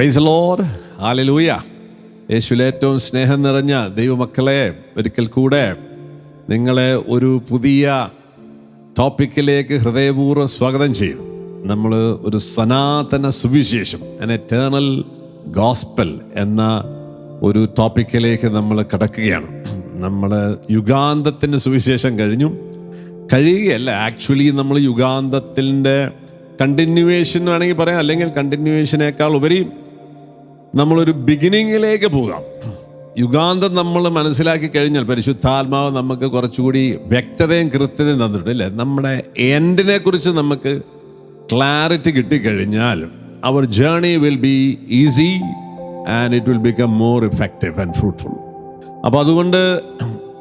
Price load hallelujah യേശുവിലെ ഏറ്റവും സ്നേഹം നിറഞ്ഞ ദൈവമക്കളെ ഒരിക്കൽ കൂടെ നിങ്ങളെ ഒരു പുതിയ ടോപ്പിക്കിലേക്ക് ഹൃദയപൂർവം സ്വാഗതം ചെയ്യും നമ്മൾ ഒരു സനാതന സുവിശേഷം എൻ എറ്റേണൽ ഗോസ്പൽ എന്ന ഒരു ടോപ്പിക്കിലേക്ക് നമ്മൾ കിടക്കുകയാണ്. നമ്മൾ യുഗാന്തത്തിന്റെ സുവിശേഷം കഴിഞ്ഞു. കഴിയുകയല്ല ആക്ച്വലി നമ്മൾ യുഗാന്തത്തിന്റെ കണ്ടിന്യൂവേഷൻ വേണമെങ്കിൽ പറയാം. അല്ലെങ്കിൽ കണ്ടിന്യൂവേഷനേക്കാൾ ഉപരി നമ്മളൊരു ബിഗിനിങ്ങിലേക്ക് പോകാം. യുഗാന്തം നമ്മൾ മനസ്സിലാക്കി കഴിഞ്ഞാൽ പരിശുദ്ധാത്മാവ് നമുക്ക് കുറച്ചുകൂടി വ്യക്തതയും കൃത്യതയും തന്നിട്ടുണ്ട് അല്ലേ? നമ്മുടെ എൻഡിനെ കുറിച്ച് നമുക്ക് ക്ലാരിറ്റി കിട്ടിക്കഴിഞ്ഞാൽ അവർ journey will be easy and it will become more effective and fruitful അപ്പോൾ അതുകൊണ്ട്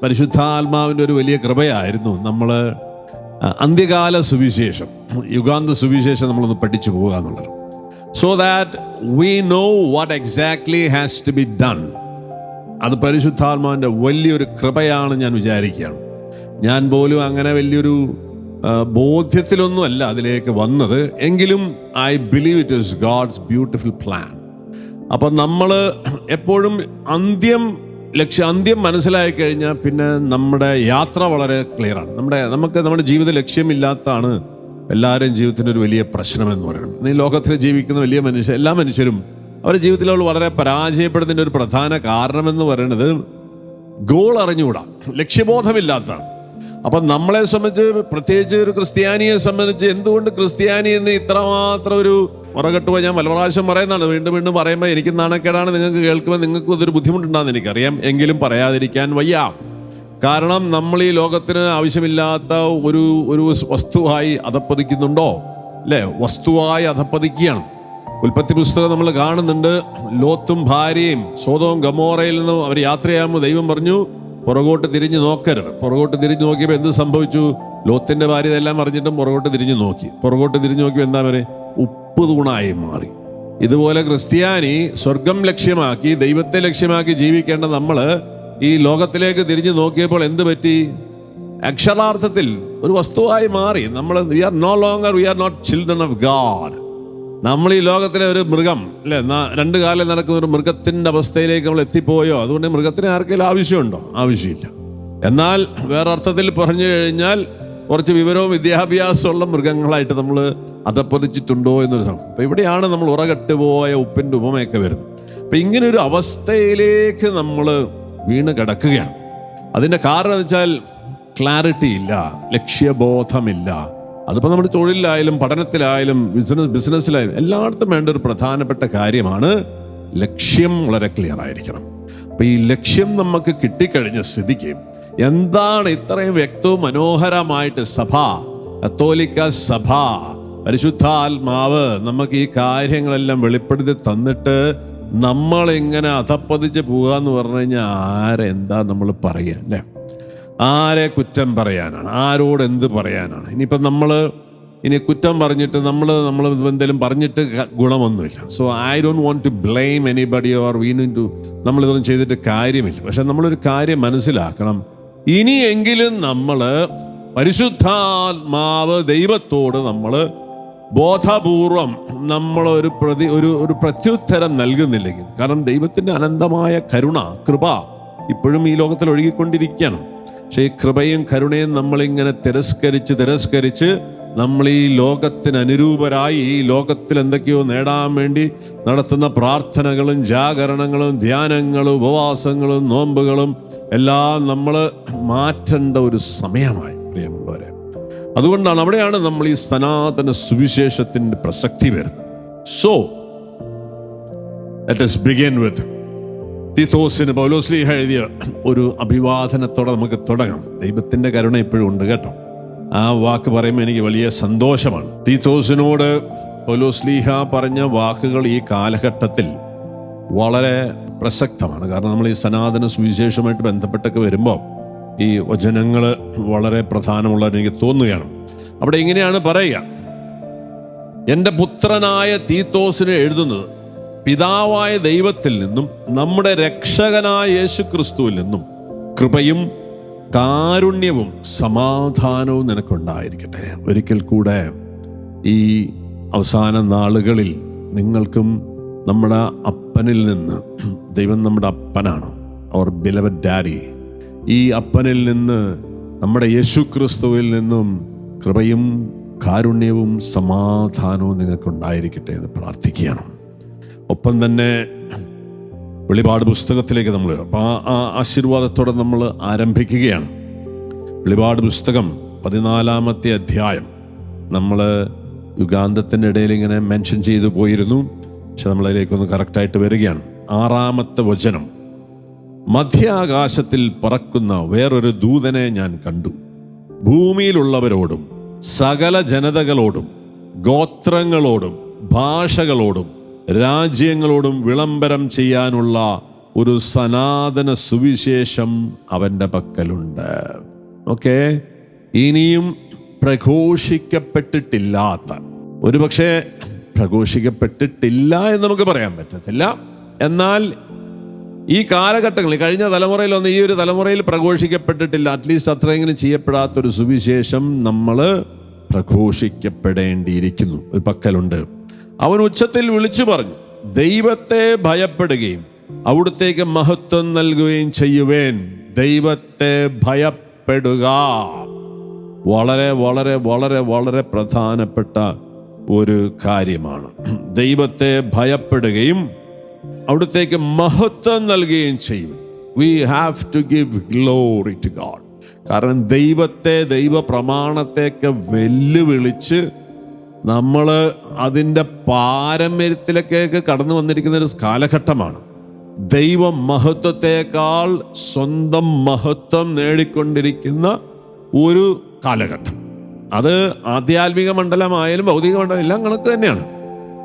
പരിശുദ്ധാത്മാവിന്റെ ഒരു വലിയ കൃപയായിരുന്നു നമ്മൾ അന്ത്യകാല സുവിശേഷം. യുഗാന്ത സുവിശേഷം നമ്മളൊന്ന് പഠിച്ചു പോകുക എന്നുള്ളത് so that we know what exactly has to be done അത് പരിശുദ്ധാത്മാവിന്റെ വലിയൊരു കൃപയാണ് ഞാൻ വിചാരിക്കുകയാണ്. ഞാൻ പോലും അങ്ങനെ വലിയൊരു ബോധ്യത്തിലൊന്നുമല്ല അതിലേക്ക് വന്നത്. എങ്കിലും I believe it is God's beautiful plan അപ്പം നമ്മൾ എപ്പോഴും അന്ത്യം ലക്ഷ്യം അന്ത്യം മനസ്സിലായി കഴിഞ്ഞാൽ പിന്നെ നമ്മുടെ യാത്ര വളരെ ക്ലിയറാണ് നമ്മുടെ നമുക്ക് നമ്മുടെ ജീവിത ലക്ഷ്യമില്ലാത്തതാണ് എല്ലാവരും ജീവിതത്തിന്റെ ഒരു വലിയ പ്രശ്നമെന്ന് പറയുന്നത്. ഈ ലോകത്തിൽ ജീവിക്കുന്ന വലിയ മനുഷ്യ എല്ലാ മനുഷ്യരും അവരുടെ ജീവിതത്തിൽ അവൾ വളരെ പരാജയപ്പെടുന്നതിന്റെ ഒരു പ്രധാന കാരണമെന്ന് പറയുന്നത് ഗോൾ അറിഞ്ഞുകൂടാ. ലക്ഷ്യബോധമില്ലാത്തതാണ്. അപ്പം നമ്മളെ സംബന്ധിച്ച് പ്രത്യേകിച്ച് ഒരു ക്രിസ്ത്യാനിയെ സംബന്ധിച്ച് എന്തുകൊണ്ട് ക്രിസ്ത്യാനി എന്ന് ഇത്രമാത്രം ഒരു മുറകെട്ട് പോയി ഞാൻ പല പ്രാവശ്യം പറയുന്നതാണ്. വീണ്ടും വീണ്ടും പറയുമ്പോൾ എനിക്ക് നാണക്കേടാണ് നിങ്ങൾക്ക് കേൾക്കുമ്പോൾ നിങ്ങൾക്ക് ഇതൊരു ബുദ്ധിമുട്ടുണ്ടാകുന്ന എനിക്കറിയാം. എങ്കിലും പറയാതിരിക്കാൻ വയ്യ. കാരണം നമ്മൾ ഈ ലോകത്തിന് ആവശ്യമില്ലാത്ത ഒരു ഒരു വസ്തുവായി അധപ്പതിക്കുന്നുണ്ടോ? അല്ലേ? വസ്തുവായി അധപ്പതിക്കുകയാണ്. ഉൽപ്പത്തി പുസ്തകം നമ്മൾ കാണുന്നുണ്ട്. ലോത്തും ഭാര്യയും സ്വതവും ഗമോറയിൽ നിന്ന് അവർ യാത്രയാകുമ്പോൾ ദൈവം പറഞ്ഞു പുറകോട്ട് തിരിഞ്ഞു നോക്കരുത്. പുറകോട്ട് തിരിഞ്ഞു നോക്കിയപ്പോൾ എന്ത് സംഭവിച്ചു? ലോത്തിന്റെ ഭാര്യ ഇതെല്ലാം അറിഞ്ഞിട്ടും പുറകോട്ട് തിരിഞ്ഞു നോക്കി. പുറകോട്ട് തിരിഞ്ഞു നോക്കിയപ്പോൾ എന്താ പറയുക ഉപ്പ് തൂണായി മാറി. ഇതുപോലെ ക്രിസ്ത്യാനി സ്വർഗം ലക്ഷ്യമാക്കി ദൈവത്തെ ലക്ഷ്യമാക്കി ജീവിക്കേണ്ട നമ്മൾ ഈ ലോകത്തിലേക്ക് തിരിഞ്ഞു നോക്കിയപ്പോൾ എന്ത് പറ്റി? അക്ഷരാർത്ഥത്തിൽ ഒരു വസ്തുവായി മാറി. നമ്മൾ we are no longer we are not children of God നമ്മൾ ഈ ലോകത്തിലെ ഒരു മൃഗം അല്ലെ? രണ്ട് കാലം നടക്കുന്ന ഒരു മൃഗത്തിന്റെ അവസ്ഥയിലേക്ക് നമ്മൾ എത്തിപ്പോയോ? അതുകൊണ്ട് മൃഗത്തിന് ആർക്കെങ്കിലും ആവശ്യമുണ്ടോ? ആവശ്യമില്ല. എന്നാൽ വേറെ അർത്ഥത്തിൽ പറഞ്ഞു കഴിഞ്ഞാൽ കുറച്ച് വിവരവും വിദ്യാഭ്യാസമുള്ള മൃഗങ്ങളായിട്ട് നമ്മൾ അതപ്പതിച്ചിട്ടുണ്ടോ എന്നൊരു സംഭവം അപ്പൊ ഇവിടെയാണ് നമ്മൾ ഉറകെട്ടുപോയ ഉപ്പിന്റെ ഉപമയൊക്കെ വരുന്നത്. അപ്പൊ ഇങ്ങനൊരു അവസ്ഥയിലേക്ക് നമ്മൾ വീണ് കിടക്കുകയാണ്. അതിന്റെ കാരണം എന്ന് വെച്ചാൽ ക്ലാരിറ്റി ഇല്ല ലക്ഷ്യബോധമില്ല. അതിപ്പോൾ നമ്മുടെ തൊഴിലിലായാലും പഠനത്തിലായാലും ബിസിനസ് ബിസിനസ്സിലായാലും എല്ലായിടത്തും വേണ്ട ഒരു പ്രധാനപ്പെട്ട കാര്യമാണ് ലക്ഷ്യം വളരെ ക്ലിയർ ആയിരിക്കണം. അപ്പം ഈ ലക്ഷ്യം നമുക്ക് കിട്ടിക്കഴിഞ്ഞ സ്ഥിതിക്ക് എന്താണ് ഇത്രയും വ്യക്തവും മനോഹരമായിട്ട് സഭ കത്തോലിക്ക സഭ പരിശുദ്ധാത്മാവ് നമുക്ക് ഈ കാര്യങ്ങളെല്ലാം വെളിപ്പെടുത്തി തന്നിട്ട് നമ്മൾ ഇങ്ങനെ അധപ്പതിച്ച് പോകുക എന്ന് പറഞ്ഞു കഴിഞ്ഞാൽ ആരെന്താ നമ്മൾ പറയുക അല്ലേ? ആരെ കുറ്റം പറയാനാണ്? ആരോട് എന്ത് പറയാനാണ്? ഇനിയിപ്പം നമ്മൾ ഇനി കുറ്റം പറഞ്ഞിട്ട് നമ്മൾ നമ്മൾ എന്തെങ്കിലും പറഞ്ഞിട്ട് ഗുണമൊന്നുമില്ല. So I don't want to blame anybody or ween to നമ്മളിതൊന്നും ചെയ്തിട്ട് കാര്യമില്ല. പക്ഷെ നമ്മളൊരു കാര്യം മനസ്സിലാക്കണം. ഇനിയെങ്കിലും നമ്മൾ പരിശുദ്ധാത്മാവ് ദൈവത്തോട് നമ്മൾ ബോധപൂർവം നമ്മൾ ഒരു പ്രതി ഒരു ഒരു പ്രത്യുത്തരം നൽകുന്നില്ലെങ്കിൽ കാരണം ദൈവത്തിന്റെ അനന്തമായ കരുണ കൃപ ഇപ്പോഴും ഈ ലോകത്തിൽ ഒഴുകിക്കൊണ്ടിരിക്കുകയാണ്. പക്ഷേ ഈ കൃപയും കരുണയും നമ്മളിങ്ങനെ തിരസ്കരിച്ച് തിരസ്കരിച്ച് നമ്മൾ ഈ ലോകത്തിന് അനുരൂപരായി ഈ ലോകത്തിൽ എന്തൊക്കെയോ നേടാൻ വേണ്ടി നടത്തുന്ന പ്രാർത്ഥനകളും ജാഗരണങ്ങളും ധ്യാനങ്ങളും ഉപവാസങ്ങളും നോമ്പുകളും എല്ലാം നമ്മൾ മാറ്റേണ്ട ഒരു സമയമായി പ്രിയമുള്ളവരെ. അതുകൊണ്ടാണ് അവിടെയാണ് നമ്മൾ ഈ സനാതന സുവിശേഷത്തിന്റെ പ്രസക്തി വരുന്നത്. So let us begin with തീത്തോസിന് പൗലോസ്ലീഹ എഴുതിയ ഒരു അഭിവാദനത്തോടെ നമുക്ക് തുടങ്ങാം. ദൈവത്തിന്റെ കരുണ ഇപ്പോഴും ഉണ്ട് കേട്ടോ. ആ വാക്ക് പറയുമ്പോൾ എനിക്ക് വലിയ സന്തോഷമാണ്. തീത്തോസിനോട് പൗലോസ്ലീഹ പറഞ്ഞ വാക്കുകൾ ഈ കാലഘട്ടത്തിൽ വളരെ പ്രസക്തമാണ്. കാരണം നമ്മൾ ഈ സനാതന സുവിശേഷമായിട്ട് ബന്ധപ്പെട്ടൊക്കെ വരുമ്പോൾ ഈ വചനങ്ങൾ വളരെ പ്രധാനമുള്ള എനിക്ക് തോന്നുകയാണ്. അവിടെ ഇങ്ങനെയാണ് പറയുക. എന്റെ പുത്രനായ തീത്തോസിനെ എഴുതുന്നത് പിതാവായ ദൈവത്തിൽ നിന്നും നമ്മുടെ രക്ഷകനായ യേശു ക്രിസ്തുവിൽ നിന്നും കൃപയും കാരുണ്യവും സമാധാനവും നിനക്കുണ്ടായിരിക്കട്ടെ. ഒരിക്കൽ കൂടെ ഈ അവസാന നാളുകളിൽ നിങ്ങൾക്കും നമ്മുടെ അപ്പനിൽ നിന്ന് ദൈവം നമ്മുടെ അപ്പനാണ്. അവർ ബിലവഡ് ഡാഡി ഈ അപ്പനിൽ നിന്ന് നമ്മുടെ യേശു ക്രിസ്തുവിൽ നിന്നും കൃപയും കാരുണ്യവും സമാധാനവും നിങ്ങൾക്കുണ്ടായിരിക്കട്ടെ എന്ന് പ്രാർത്ഥിക്കുകയാണ്. ഒപ്പം തന്നെ വെളിപാട് പുസ്തകത്തിലേക്ക് നമ്മൾ അപ്പോൾ ആ ആശീർവാദത്തോടെ നമ്മൾ ആരംഭിക്കുകയാണ്. വെളിപാട് പുസ്തകം പതിനാലാമത്തെ അധ്യായം. നമ്മൾ യുഗാന്തത്തിന്റെ ഇടയിൽ ഇങ്ങനെ മെൻഷൻ ചെയ്തു പോയിരുന്നു. പക്ഷെ നമ്മളതിലേക്കൊന്ന് കറക്റ്റായിട്ട് വരികയാണ്. ആറാമത്തെ വചനം. മധ്യാകാശത്തിൽ പറക്കുന്ന വേറൊരു ദൂതനെ ഞാൻ കണ്ടു. ഭൂമിയിലുള്ളവരോടും സകല ജനതകളോടും ഗോത്രങ്ങളോടും ഭാഷകളോടും രാജ്യങ്ങളോടും വിളംബരം ചെയ്യാനുള്ള ഒരു സനാതന സുവിശേഷം അവന്റെ പക്കലുണ്ട്. ഓക്കെ? ഇനിയും പ്രഘോഷിക്കപ്പെട്ടിട്ടില്ലാത്ത ഒരുപക്ഷെ പ്രഘോഷിക്കപ്പെട്ടിട്ടില്ല എന്ന് നമുക്ക് പറയാൻ പറ്റത്തില്ല. എന്നാൽ ഈ കാലഘട്ടങ്ങളിൽ കഴിഞ്ഞ തലമുറയിലൊന്നും ഈ ഒരു തലമുറയിൽ പ്രഘോഷിക്കപ്പെട്ടിട്ടില്ല. അറ്റ്ലീസ്റ്റ് അത്രയെങ്കിലും ചെയ്യപ്പെടാത്തൊരു സുവിശേഷം നമ്മൾ പ്രഘോഷിക്കപ്പെടേണ്ടിയിരിക്കുന്നു. ഒരു പക്കലുണ്ട്. അവൻ ഉച്ചത്തിൽ വിളിച്ചു പറഞ്ഞു ദൈവത്തെ ഭയപ്പെടുകയും അവിടുത്തേക്ക് മഹത്വം നൽകുകയും ചെയ്യുവേൻ. ദൈവത്തെ ഭയപ്പെടുക. വളരെ വളരെ വളരെ വളരെ പ്രധാനപ്പെട്ട ഒരു കാര്യമാണ്. ദൈവത്തെ ഭയപ്പെടുകയും അവിടുത്തേക്ക് മഹത്വം നൽകുകയും ചെയ്യും. We have to give glory to God കാരണം ദൈവത്തെ ദൈവ പ്രമാണത്തെയൊക്കെ വെല്ലുവിളിച്ച് നമ്മൾ അതിന്റെ പാരമ്പര്യത്തിലേക്കൊക്കെ കടന്നു വന്നിരിക്കുന്ന ഒരു കാലഘട്ടമാണ്. ദൈവ മഹത്വത്തെക്കാൾ സ്വന്തം മഹത്വം നേടിക്കൊണ്ടിരിക്കുന്ന ഒരു കാലഘട്ടം. അത് ആധ്യാത്മിക മണ്ഡലമായാലും ഭൗതിക മണ്ഡലം എല്ലാം കണക്ക് തന്നെയാണ്.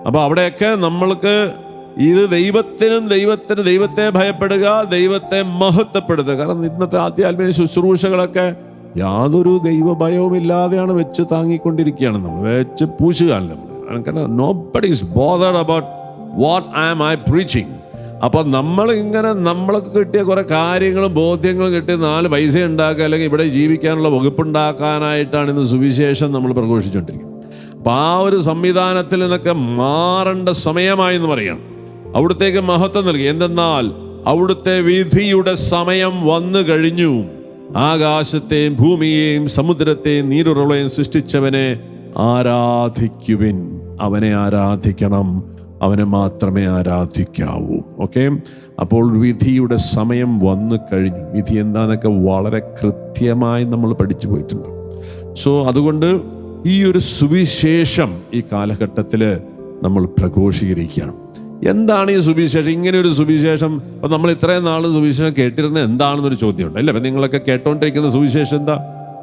അപ്പോൾ അവിടെയൊക്കെ നമ്മൾക്ക് ഇത് ദൈവത്തിനും ദൈവത്തിന് ദൈവത്തെ ഭയപ്പെടുക ദൈവത്തെ മഹത്വപ്പെടുത്തുക. കാരണം ഇന്നത്തെ ആധ്യാത്മിക ശുശ്രൂഷകളൊക്കെ യാതൊരു ദൈവഭയവും ഇല്ലാതെയാണ് വെച്ച് താങ്ങിക്കൊണ്ടിരിക്കുകയാണ് നമ്മൾ വെച്ച് പൂശുകയാണ് അപ്പൊ നമ്മൾ ഇങ്ങനെ നമ്മൾക്ക് കിട്ടിയ കുറെ കാര്യങ്ങളും ബോധ്യങ്ങളും കിട്ടിയ നാല് പൈസ ഉണ്ടാക്കുക അല്ലെങ്കിൽ ഇവിടെ ജീവിക്കാനുള്ള വകുപ്പുണ്ടാക്കാനായിട്ടാണ് ഇന്ന് സുവിശേഷം നമ്മൾ പ്രഘോഷിച്ചുകൊണ്ടിരിക്കുന്നത്. അപ്പൊ ആ ഒരു സംവിധാനത്തിൽ നിന്നൊക്കെ മാറേണ്ട സമയമായി എന്ന് പറയാം. അവിടുത്തേക്ക് മഹത്വം നൽകി. എന്തെന്നാൽ അവിടുത്തെ വിധിയുടെ സമയം വന്നു കഴിഞ്ഞു. ആകാശത്തെയും ഭൂമിയെയും സമുദ്രത്തെയും നീരുറളയും സൃഷ്ടിച്ചവനെ ആരാധിക്കുവിൻ. അവനെ ആരാധിക്കണം. അവനെ മാത്രമേ ആരാധിക്കാവൂ. ഓക്കെ? അപ്പോൾ വിധിയുടെ സമയം വന്നു കഴിഞ്ഞു. വിധി എന്താണെന്നൊക്കെ വളരെ കൃത്യമായി നമ്മൾ പഠിച്ചു പോയിട്ടുണ്ട്. സോ അതുകൊണ്ട് ഈ ഒരു സുവിശേഷം ഈ കാലഘട്ടത്തിൽ നമ്മൾ പ്രഘോഷീകരിക്കുകയാണ് എന്താണ് ഈ സുവിശേഷം? ഇങ്ങനെ ഒരു സുവിശേഷം. അപ്പം നമ്മൾ ഇത്രയും നാൾ സുവിശേഷം കേട്ടിരുന്നത് എന്താണെന്നൊരു ചോദ്യമുണ്ട്. അല്ലേ? അപ്പം നിങ്ങളൊക്കെ കേട്ടോണ്ടിരിക്കുന്ന സുവിശേഷം എന്താ?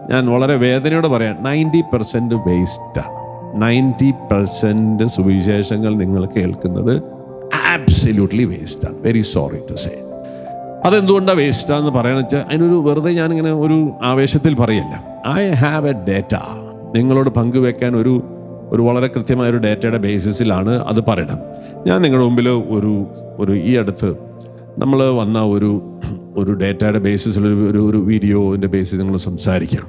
ഞാൻ വളരെ വേദനയോടെ പറയാം. നയന്റി പെർസെന്റ് വേസ്റ്റാണ് നയന്റി പെർസെന്റ് സുവിശേഷങ്ങൾ നിങ്ങൾ കേൾക്കുന്നത് ആബ്സല്യൂട്ട്ലി വേസ്റ്റാണ് വെരി സോറി ടു സേ അതെന്തുകൊണ്ടാണ് വേസ്റ്റാന്ന് പറയുന്നത് വെച്ചാൽ അതിനൊരു വെറുതെ ഞാനിങ്ങനെ ഒരു ആവേശത്തിൽ പറയല്ല. ഐ ഹാവ് എ ഡേറ്റ നിങ്ങളോട് പങ്കുവെക്കാൻ ഒരു ഒരു വളരെ കൃത്യമായ ഒരു ഡേറ്റയുടെ ബേസിസിലാണ് അത് പറയണം ഞാൻ നിങ്ങളുടെ മുമ്പിൽ ഒരു ഒരു ഈ അടുത്ത് നമ്മൾ വന്ന ഒരു ഒരു ഡേറ്റയുടെ ബേസിസിൽ ഒരു ഒരു വീഡിയോന്റെ ബേസിൽ നിങ്ങൾ സംസാരിക്കാം.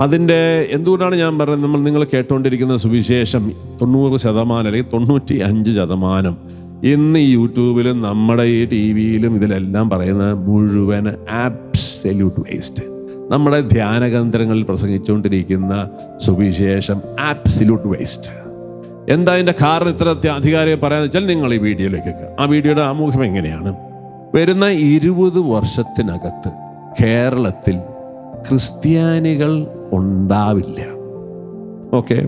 അതിന്റെ എന്തുകൊണ്ടാണ് ഞാൻ പറയുന്നത് നമ്മൾ നിങ്ങൾ കേട്ടുകൊണ്ടിരിക്കുന്ന സുവിശേഷം തൊണ്ണൂറ് ശതമാനം അല്ലെങ്കിൽ തൊണ്ണൂറ്റി അഞ്ച് ശതമാനം ഇന്ന് ഈ യൂട്യൂബിലും നമ്മുടെ ഈ ടി വിയിലും ഇതിലെല്ലാം പറയുന്ന മുഴുവൻ ആബ്സല്യൂട്ട് വേസ്റ്റ് നമ്മുടെ ധ്യാനകേന്ദ്രങ്ങളിൽ പ്രസംഗിച്ചുകൊണ്ടിരിക്കുന്ന സുവിശേഷം ആബ്സല്യൂട്ട് വേസ്റ്റ് എന്താ അതിന്റെ കാരണം? ഇത്ര അധികാരിയെ പറയാന്ന് വെച്ചാൽ നിങ്ങൾ ഈ വീഡിയോയിലേക്ക് ആ വീഡിയോയുടെ ആമുഖം എങ്ങനെയാണ്? വരുന്ന ഇരുപത് വർഷത്തിനകത്ത് കേരളത്തിൽ ക്രിസ്ത്യാനികൾ ഉണ്ടാവില്ല. ഓക്കെ?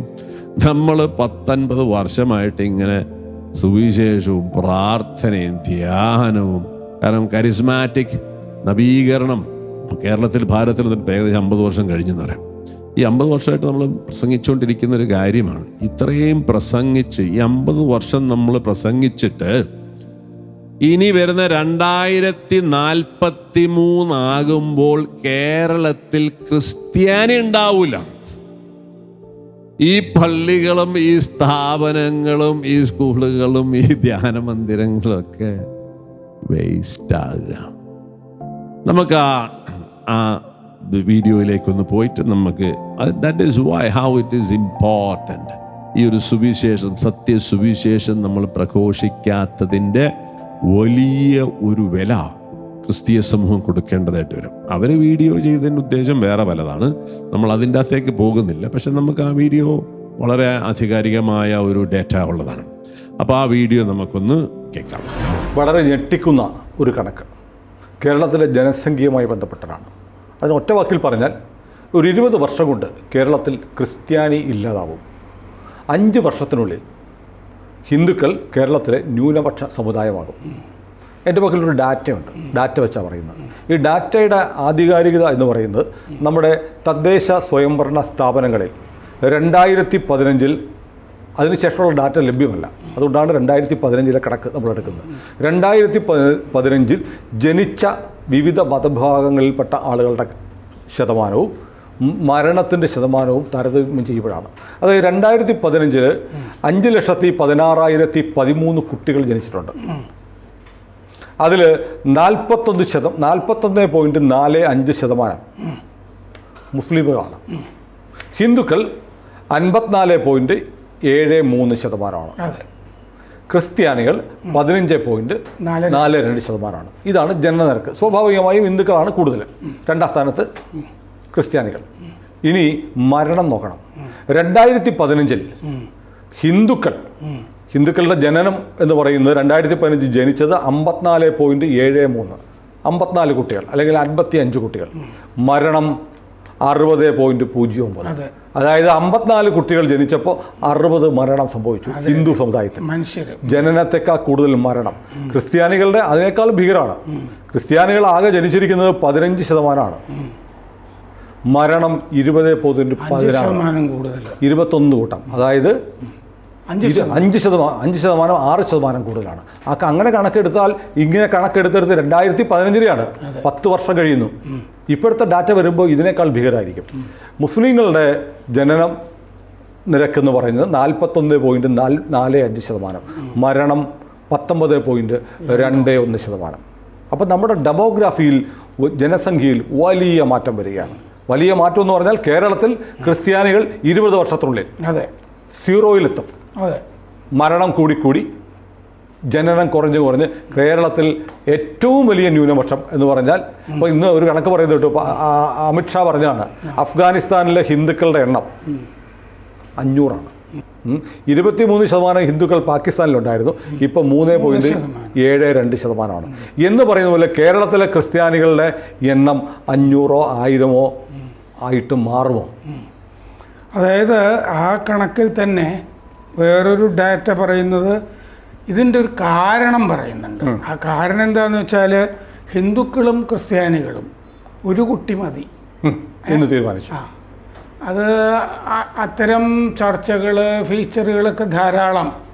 നമ്മൾ പത്തൊൻപത് വർഷമായിട്ട് ഇങ്ങനെ സുവിശേഷവും പ്രാർത്ഥനയും ധ്യാനവും കാരണം കരിസ്മാറ്റിക് നവീകരണം കേരളത്തിൽ ഭാരതത്തിൽ ഏകദേശം അമ്പത് വർഷം കഴിഞ്ഞെന്ന് പറയാം. ഈ അമ്പത് വർഷമായിട്ട് നമ്മൾ പ്രസംഗിച്ചുകൊണ്ടിരിക്കുന്ന ഒരു കാര്യമാണ്. ഇത്രയും പ്രസംഗിച്ച് ഈ അമ്പത് വർഷം നമ്മൾ പ്രസംഗിച്ചിട്ട് ഇനി വരുന്ന രണ്ടായിരത്തി നാൽപ്പത്തി മൂന്നാകുമ്പോൾ കേരളത്തിൽ ക്രിസ്ത്യാനി ഉണ്ടാവില്ല ഈ പള്ളികളും ഈ സ്ഥാപനങ്ങളും ഈ സ്കൂളുകളും ഈ ധ്യാന മന്ദിരങ്ങളും ഒക്കെ വേസ്റ്റ് ആകുക. നമുക്ക് ആ വീഡിയോയിലേക്ക് വീഡിയോയിലേക്കൊന്ന് പോയിട്ട് നമുക്ക് that is why how it is important ഈ ഒരു സുവിശേഷം സത്യ സുവിശേഷം നമ്മൾ പ്രഘോഷിക്കാത്തതിന്റെ വലിയ ഒരു വില ക്രിസ്തീയ സമൂഹം കൊടുക്കേണ്ടതായിട്ട് വരും. അവർ വീഡിയോ ചെയ്തതിന്റെ ഉദ്ദേശം വേറെ പലതാണ്. നമ്മൾ അതിന്റെ അകത്തേക്ക് പോകുന്നില്ല. പക്ഷെ നമുക്ക് ആ വീഡിയോ വളരെ ആധികാരികമായ ഒരു ഡേറ്റ ഉള്ളതാണ്. അപ്പോൾ ആ വീഡിയോ നമുക്കൊന്ന് കേൾക്കാം. വളരെ ഞെട്ടിക്കുന്ന ഒരു കണക്ക്. കേരളത്തിലെ ജനസംഖ്യയുമായി ബന്ധപ്പെട്ടതാണ്. അതിന് ഒറ്റ വാക്കിൽ പറഞ്ഞാൽ ഒരു ഇരുപത് വർഷം കൊണ്ട് കേരളത്തിൽ ക്രിസ്ത്യാനി ഇല്ലാതാവും. അഞ്ച് വർഷത്തിനുള്ളിൽ ഹിന്ദുക്കൾ കേരളത്തിലെ ന്യൂനപക്ഷ സമുദായമാകും. എന്റെ പക്കലൊരു ഡാറ്റയുണ്ട്. ഡാറ്റ വെച്ചാണ് പറയുന്നത്. ഈ ഡാറ്റയുടെ ആധികാരികത എന്ന് പറയുന്നത് നമ്മുടെ തദ്ദേശ സ്വയംഭരണ സ്ഥാപനങ്ങളിൽ രണ്ടായിരത്തി പതിനഞ്ചിൽ അതിനുശേഷമുള്ള ഡാറ്റ ലഭ്യമല്ല. അതുകൊണ്ടാണ് രണ്ടായിരത്തി പതിനഞ്ചിലെ കണക്ക് നമ്മൾ എടുക്കുന്നത്. രണ്ടായിരത്തി പതിനഞ്ചിൽ ജനിച്ച വിവിധ മതഭാഗങ്ങളിൽപ്പെട്ട ആളുകളുടെ ശതമാനവും മരണത്തിന്റെ ശതമാനവും താരതമ്യം ചെയ്യുമ്പോഴാണ്. അതായത് രണ്ടായിരത്തി പതിനഞ്ചിൽ അഞ്ച് ലക്ഷത്തി പതിനാറായിരത്തി പതിമൂന്ന് കുട്ടികൾ ജനിച്ചിട്ടുണ്ട്. അതിൽ നാൽപ്പത്തൊന്ന് ശതം നാൽപ്പത്തൊന്ന് പോയിന്റ് നാല് അഞ്ച് ശതമാനം മുസ്ലിമുകളാണ്. ഹിന്ദുക്കൾ അൻപത്തിനാല് പോയിന്റ് ഏഴ് മൂന്ന് ശതമാനമാണ്. ക്രിസ്ത്യാനികൾ പതിനഞ്ച് പോയിന്റ് നാല് രണ്ട്. ശതമാനമാണ്. ഇതാണ് ജനനനിരക്ക് സ്വാഭാവികമായും ഹിന്ദുക്കളാണ് കൂടുതൽ. രണ്ടാം സ്ഥാനത്ത് ക്രിസ്ത്യാനികൾ. ഇനി മരണം നോക്കണം. രണ്ടായിരത്തി പതിനഞ്ചിൽ ഹിന്ദുക്കൾ ഹിന്ദുക്കളുടെ ജനനം എന്ന് പറയുന്നത് രണ്ടായിരത്തി പതിനഞ്ച് ജനിച്ചത് അമ്പത്തിനാല് പോയിന്റ് ഏഴ് മൂന്ന്. അമ്പത്തിനാല് കുട്ടികൾ അല്ലെങ്കിൽ അൻപത്തി അഞ്ച് കുട്ടികൾ. മരണം അറുപത് പോയിന്റ് പൂജ്യം ഒമ്പത്. അതായത് അമ്പത്തിനാല് കുട്ടികൾ ജനിച്ചപ്പോൾ അറുപത് മരണം സംഭവിച്ചു ഹിന്ദു സമുദായത്തിൽ. മനുഷ്യർ. ജനനത്തെക്കാൾ കൂടുതൽ മരണം. ക്രിസ്ത്യാനികളുടെ അതിനേക്കാൾ ഭീകരമാണ് ക്രിസ്ത്യാനികൾ ആകെ ജനിച്ചിരിക്കുന്നത് പതിനഞ്ച് ശതമാനമാണ്. മരണം ഇരുപത് പോയിന്റ് പതിനാറ്. ഇരുപത്തൊന്ന് കൂട്ടം. അതായത് അഞ്ച് ശതമാനം. അഞ്ച് ശതമാനം ആറ് ശതമാനം കൂടുതലാണ്. ആ അങ്ങനെ കണക്കെടുത്താൽ ഇങ്ങനെ കണക്കെടുത്തെടുത്ത് രണ്ടായിരത്തി പതിനഞ്ചിലെയാണ് പത്ത് വർഷം കഴിയുന്നു. ഇപ്പോഴത്തെ ഡാറ്റ വരുമ്പോൾ ഇതിനേക്കാൾ ഭീകരമായിരിക്കും മുസ്ലിങ്ങളുടെ ജനനം നിരക്ക് എന്ന് പറയുന്നത് നാൽപ്പത്തൊന്ന് പോയിന്റ് നാല് നാല് അഞ്ച് ശതമാനം. മരണം പത്തൊമ്പത് പോയിന്റ് രണ്ട് ഒന്ന് ശതമാനം. അപ്പം നമ്മുടെ ഡെമോഗ്രാഫിയിൽ ജനസംഖ്യയിൽ വലിയ മാറ്റം വരികയാണ്. വലിയ മാറ്റം എന്ന് പറഞ്ഞാൽ കേരളത്തിൽ ക്രിസ്ത്യാനികൾ ഇരുപത് വർഷത്തിനുള്ളിൽ അതെ. സീറോയിലെത്തും. മരണം കൂടിക്കൂടി ജനനം കുറഞ്ഞു കുറഞ്ഞ് കേരളത്തിൽ ഏറ്റവും വലിയ ന്യൂനപക്ഷം എന്ന് പറഞ്ഞാൽ ഇപ്പോൾ ഇന്ന് ഒരു കണക്ക് പറയുന്നത് കേട്ടു ഇപ്പൊ അമിത്ഷാ പറഞ്ഞാണ് അഫ്ഗാനിസ്ഥാനിലെ ഹിന്ദുക്കളുടെ എണ്ണം അഞ്ഞൂറാണ്. ഇരുപത്തിമൂന്ന് ശതമാനം ഹിന്ദുക്കൾ പാകിസ്ഥാനിലുണ്ടായിരുന്നു ഇപ്പോൾ മൂന്ന് പോയിന്റ് ഏഴ് രണ്ട് ശതമാനമാണ്. എന്ന് പറയുന്ന പോലെ കേരളത്തിലെ ക്രിസ്ത്യാനികളുടെ എണ്ണം അഞ്ഞൂറോ ആയിരമോ ആയിട്ട് മാറുമോ? അതായത് ആ കണക്കിൽ തന്നെ വേറൊരു ഡാറ്റ പറയുന്നത് ഇതിന്റെ ഒരു കാരണം പറയുന്നുണ്ട്. ആ കാരണം എന്താണെന്ന് വെച്ചാൽ ഹിന്ദുക്കളും ക്രിസ്ത്യാനികളും ഒരു കുട്ടി മതി. എന്ന് തീരുമാനിച്ചു. ആ. അത് അത്തരം ചർച്ചകൾ ഫീച്ചറുകളൊക്കെ ധാരാളം.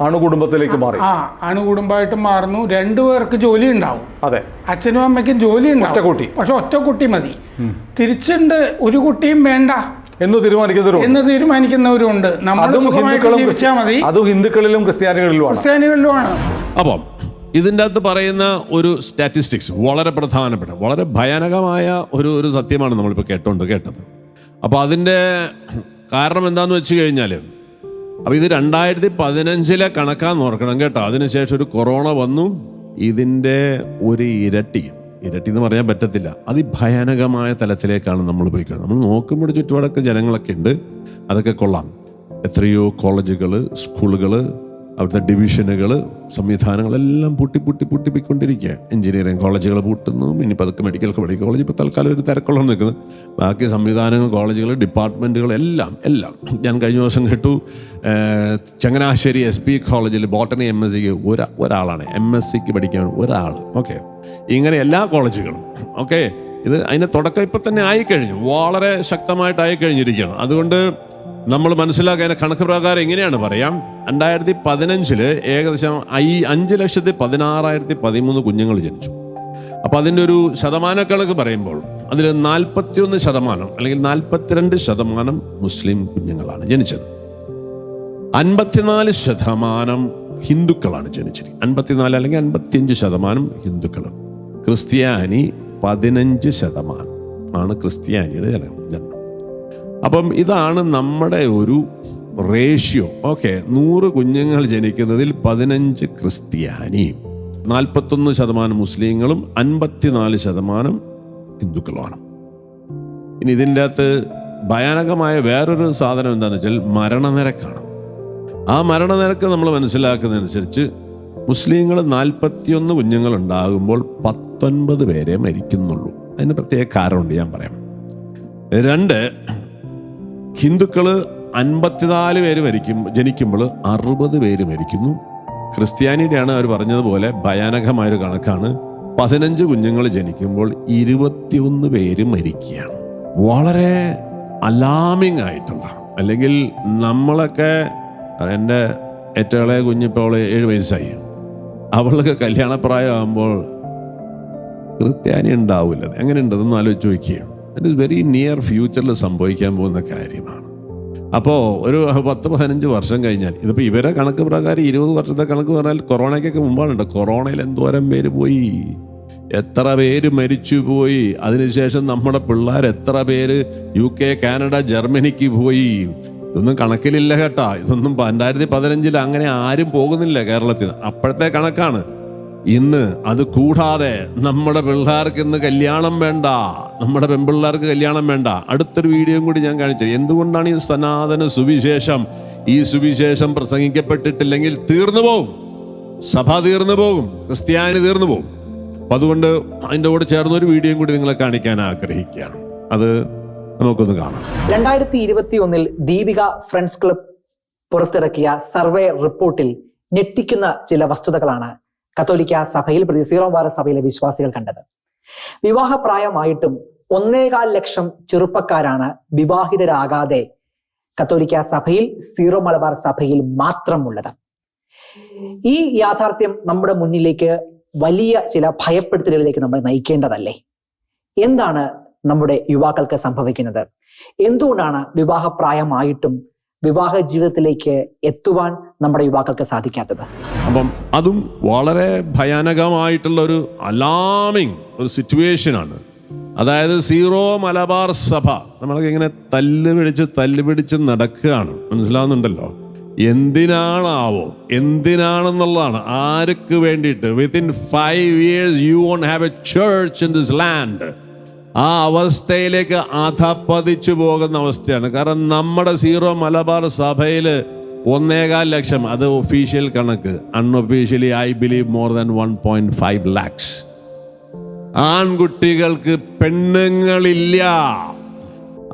അണുകുടുംബത്തിലേക്ക് മാറി. ആ അണുകുടുംബമായിട്ട് മാറുന്നു. രണ്ടു പേർക്ക് ജോലി ഉണ്ടാവും. അതെ. അച്ഛനും അമ്മയ്ക്കും ജോലി ഉണ്ടാവും. കുട്ടി. പക്ഷെ ഒറ്റക്കുട്ടി മതി. തിരിച്ചുണ്ട് ഒരു കുട്ടിയും വേണ്ട. എന്ന് തീരുമാനിക്കുന്നവരും എന്ന് തീരുമാനിക്കുന്നവരുണ്ട് നമ്മൾ അതും സുഖമായിട്ട് ഹിന്ദുക്കളും ജീവിച്ചാൽ മതി. അതും ഹിന്ദുക്കളിലും ക്രിസ്ത്യാനികളിലുമാണ്. ക്രിസ്ത്യാനികളിലുമാണ്. അപ്പം ഇതിന്റെ അകത്ത് പറയുന്ന ഒരു സ്റ്റാറ്റിസ്റ്റിക്സ് വളരെ പ്രധാനപ്പെട്ട വളരെ ഭയാനകമായ ഒരു ഒരു സത്യമാണ് നമ്മളിപ്പോൾ കേട്ടോണ്ട് കേട്ടത്. അപ്പോൾ അതിന്റെ കാരണം എന്താന്ന് വെച്ച് കഴിഞ്ഞാൽ അപ്പോൾ ഇത് രണ്ടായിരത്തി പതിനഞ്ചിലെ കണക്കാന്ന് ഓർക്കണം കേട്ടോ. അതിനുശേഷം ഒരു കൊറോണ വന്നു ഇതിന്റെ ഒരു ഇരട്ടി ഇരട്ടി എന്ന് പറയാൻ പറ്റത്തില്ല. അതിഭയാനകമായ തലത്തിലേക്കാണ് നമ്മൾ പോയിക്കുന്നത് നമ്മൾ നോക്കുമ്പോൾ ചുറ്റുപാടൊക്കെ ജനങ്ങളൊക്കെ ഉണ്ട്. അതൊക്കെ കൊള്ളാം. എത്രയോ കോളേജുകൾ സ്കൂളുകൾ അവിടുത്തെ ഡിവിഷനുകൾ സംവിധാനങ്ങളെല്ലാം പൂട്ടി പൂട്ടി പൂട്ടിപ്പിക്കൊണ്ടിരിക്കുക എഞ്ചിനീയറിംഗ് കോളേജുകൾ പൂട്ടുന്നു ഇനി പതുക്കെ മെഡിക്കൽ മെഡിക്കൽ കോളേജ് ഇപ്പോൾ തൽക്കാലം ഒരു തിരക്കുള്ള നിൽക്കുന്നത് ബാക്കി സംവിധാനങ്ങൾ കോളേജുകൾ ഡിപ്പാർട്ട്മെന്റുകൾ എല്ലാം എല്ലാം. ഞാൻ കഴിഞ്ഞ ദിവസം കേട്ടു ചങ്ങനാശ്ശേരി എസ് ബി കോളേജിൽ ബോട്ടണി എം എസ് സിക്ക് ഒരാ ഒരാളാണ്. എം എസ് സിക്ക് പഠിക്കാൻ ഒരാൾ ഓക്കെ. ഇങ്ങനെ എല്ലാ കോളേജുകളും. ഓക്കെ. ഇത് അതിന്റെ തുടക്കം ഇപ്പം തന്നെ ആയിക്കഴിഞ്ഞു. വളരെ ശക്തമായിട്ട് ആയിക്കഴിഞ്ഞിരിക്കുകയാണ് അതുകൊണ്ട് നമ്മൾ മനസ്സിലാക്കാൻ കണക്ക് പ്രകാരം എങ്ങനെയാണ് പറയാം? രണ്ടായിരത്തി പതിനഞ്ചിൽ ഏകദേശം ഐ അഞ്ച് ലക്ഷത്തി പതിനാറായിരത്തി പതിമൂന്ന് കുഞ്ഞുങ്ങൾ ജനിച്ചു. അപ്പോൾ അതിന്റെ ഒരു ശതമാനക്കണക്ക് പറയുമ്പോൾ അതിൽ നാൽപ്പത്തിയൊന്ന് ശതമാനം അല്ലെങ്കിൽ നാൽപ്പത്തിരണ്ട് ശതമാനം മുസ്ലിം കുഞ്ഞുങ്ങളാണ് ജനിച്ചത്. അൻപത്തിനാല് ശതമാനം ഹിന്ദുക്കളാണ് ജനിച്ചിരിക്കുന്നത്. അൻപത്തിനാല് അല്ലെങ്കിൽ അൻപത്തിയഞ്ച് ശതമാനം ഹിന്ദുക്കളും ക്രിസ്ത്യാനി പതിനഞ്ച് ശതമാനം ആണ് ക്രിസ്ത്യാനിയുടെ ജനം അപ്പം ഇതാണ് നമ്മുടെ ഒരു റേഷ്യോ. ഓക്കെ നൂറ് കുഞ്ഞുങ്ങൾ ജനിക്കുന്നതിൽ പതിനഞ്ച് ക്രിസ്ത്യാനി നാൽപ്പത്തൊന്ന് ശതമാനം മുസ്ലിങ്ങളും അൻപത്തിനാല് ശതമാനം ഹിന്ദുക്കളുമാണ്. ഇനി ഇതിന്റെ അകത്ത് ഭയാനകമായ വേറൊരു സാധനം എന്താണെന്ന് വെച്ചാൽ മരണനിരക്കാണ്. ആ മരണനിരക്ക് നമ്മൾ മനസ്സിലാക്കുന്നതനുസരിച്ച് മുസ്ലിങ്ങൾ നാൽപ്പത്തിയൊന്ന് കുഞ്ഞുങ്ങൾ ഉണ്ടാകുമ്പോൾ പത്തൊൻപത് പേരെ മരിക്കുന്നുള്ളൂ. അതിന് പ്രത്യേക കാരണമുണ്ട് ഞാൻ പറയാം. രണ്ട് ഹിന്ദുക്കൾ അൻപത്തിനാല് പേര് മരിക്കും ജനിക്കുമ്പോൾ അറുപത് പേര് മരിക്കുന്നു. ക്രിസ്ത്യാനിയുടെയാണ് അവർ പറഞ്ഞതുപോലെ ഭയാനകമായൊരു കണക്കാണ്. പതിനഞ്ച് കുഞ്ഞുങ്ങൾ ജനിക്കുമ്പോൾ ഇരുപത്തിയൊന്ന് പേര് മരിക്കുകയാണ്. വളരെ അലാമിങ് ആയിട്ടുള്ള അല്ലെങ്കിൽ നമ്മളൊക്കെ എന്റെ ഏറ്റവും കുഞ്ഞിപ്പോൾ ഏഴ് വയസ്സായി. അവൾക്ക് കല്യാണപ്രായമാകുമ്പോൾ ക്രിസ്ത്യാനി ഉണ്ടാവില്ല. എങ്ങനെ ഉണ്ടെന്ന് ആലോചിച്ച് നോക്കിയേ. ഇറ്റ് ഇസ് വെരി നിയർ ഫ്യൂച്ചറിൽ സംഭവിക്കാൻ പോകുന്ന കാര്യമാണ്. അപ്പോൾ ഒരു പത്ത് പതിനഞ്ച് വർഷം കഴിഞ്ഞാൽ ഇതിപ്പോൾ ഇവരെ കണക്ക് പ്രകാരം ഇരുപത് വർഷത്തെ കണക്ക് പറഞ്ഞാൽ കൊറോണയ്ക്കൊക്കെ മുമ്പാണുണ്ട് കൊറോണയിൽ എന്തോരം പേര് പോയി? എത്ര പേര് മരിച്ചു പോയി? അതിനുശേഷം നമ്മുടെ പിള്ളേർ എത്ര പേര് യു കെ കാനഡ ജർമ്മനിക്ക് പോയി? ഇതൊന്നും കണക്കിലില്ല കേട്ടാ. ഇതൊന്നും രണ്ടായിരത്തി പതിനഞ്ചിൽ അങ്ങനെ ആരും പോകുന്നില്ല കേരളത്തിൽ. അപ്പോഴത്തെ കണക്കാണ്. ഇന്ന് അത് കൂടാതെ നമ്മുടെ പിള്ളേർക്ക് ഇന്ന് കല്യാണം വേണ്ട. നമ്മുടെ പെൺപിള്ളേർക്ക് കല്യാണം വേണ്ട. അടുത്തൊരു വീഡിയോയും കൂടി ഞാൻ കാണിച്ചു എന്തുകൊണ്ടാണ് ഈ സനാതന സുവിശേഷം ഈ സുവിശേഷം പ്രസംഗിക്കപ്പെട്ടിട്ടില്ലെങ്കിൽ തീർന്നു പോകും സഭ തീർന്നു പോകും ക്രിസ്ത്യാനി തീർന്നു പോകും അപ്പൊ അതുകൊണ്ട് അതിന്റെ കൂടെ ചേർന്ന ഒരു വീഡിയോയും കൂടി നിങ്ങളെ കാണിക്കാൻ ആഗ്രഹിക്കുകയാണ്. അത് നമുക്കൊന്ന് കാണാം. രണ്ടായിരത്തി ഇരുപത്തി ഒന്നിൽ ദീപിക ഫ്രണ്ട്സ് ക്ലബ് പുറത്തിറക്കിയ സർവേ റിപ്പോർട്ടിൽ ഞെട്ടിക്കുന്ന ചില വസ്തുതകളാണ് കത്തോലിക്ക സഭയിൽ പ്രതി സീറോ വാര സഭയിലെ വിശ്വാസികൾ കണ്ടത്. വിവാഹപ്രായമായിട്ടും ഒന്നേകാൽ ലക്ഷം ചെറുപ്പക്കാരാണ് വിവാഹിതരാകാതെ കത്തോലിക്ക സഭയിൽ സീറോ മലബാർ സഭയിൽ മാത്രമുള്ളത്. ഈ യാഥാർത്ഥ്യം നമ്മുടെ മുന്നിലേക്ക് വലിയ ചില ഭയപ്പെടുത്തലുകളിലേക്ക് നമ്മൾ നയിക്കേണ്ടതല്ലേ? എന്താണ് നമ്മുടെ യുവാക്കൾക്ക് സംഭവിക്കുന്നത്? എന്തുകൊണ്ടാണ് വിവാഹപ്രായമായിട്ടും വിവാഹ ജീവിതത്തിലേക്ക് എത്തുവാൻ നമ്മുടെ യുവാക്കൾക്ക് സാധിക്കാത്തത്. അപ്പം അതും വളരെ ഭയാനകമായിട്ടുള്ള ഒരു അലാമിങ് ഒരു സിറ്റുവേഷനാണ് അതായത് സീറോ മലബാർ സഭ നമ്മളൊക്കെ ഇങ്ങനെ തല്ല് പിടിച്ച് തല്ല് പിടിച്ച് നടക്കുകയാണ്. മനസ്സിലാവുന്നുണ്ടല്ലോ? എന്തിനാണാവോ? എന്തിനാണെന്നുള്ളതാണ്. ആർക്ക് വേണ്ടിയിട്ട്? Within five years you won't have a church in this land ആ അവസ്ഥയിലേക്ക് അധപ്പതിച്ചു പോകുന്ന അവസ്ഥയാണ്. കാരണം നമ്മുടെ സീറോ മലബാർ സഭയിൽ ഒന്നേകാൽ ലക്ഷം അത് ഒഫീഷ്യൽ കണക്ക്. Unofficially I believe more than one point five lakhs ആൺകുട്ടികൾക്ക് പെണ്ണുങ്ങളില്ല.